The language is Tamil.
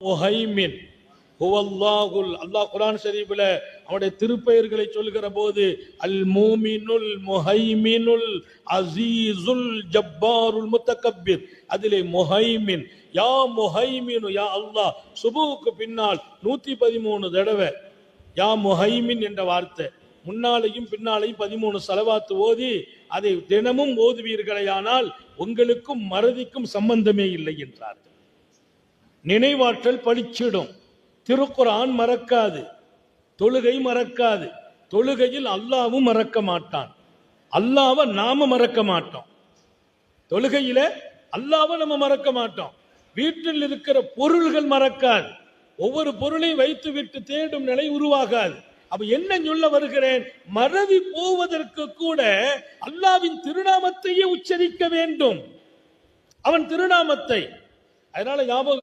முஹைமின். ஹுவல்லாஹுல் அல்லாஹ் குரான் ஷரீஃபில் அவருடைய திருப்பெயர்களை சொல்கிற போது அல் மூமினுல் முஹைமினுல் அசீசுல் ஜப்பாருல் முத்தகப்பிர். அதிலே முஹைமின் யா முஹைமினு யா அல்லாஹ். சுபுவுக்கு பின்னால் நூற்றி பதிமூணு தடவை யா முஹைமின் என்ற வார்த்தை. முன்னாலையும் பின்னாலையும் பதிமூணு செலவாத்து ஓதி அதை தினமும் ஓதுவீர்களேயானால் உங்களுக்கும் மறதிக்கும் சம்பந்தமே இல்லை என்றார்கள். நினைவாற்றல் பளிச்சிடும் திருக்குரான் மறக்காது. தொழுகை மறக்காது. தொழுகையில் அல்லாவும் மறக்க மாட்டான். அல்லாவை நாம மறக்க மாட்டோம். தொழுகையில அல்லாவை நம்ம மறக்க மாட்டோம். வீட்டில் இருக்கிற பொருள்கள் மறக்காது. ஒவ்வொரு பொருளையும் வைத்து விட்டு தேடும் நிலை உருவாகாது. அப்ப என்ன சொல்ல வருகிறேன்? மறதி போவதற்கு கூட அல்லாவின் திருநாமத்தையே உச்சரிக்க வேண்டும். அவன் திருநாமத்தை. அதனால ஞாபகம்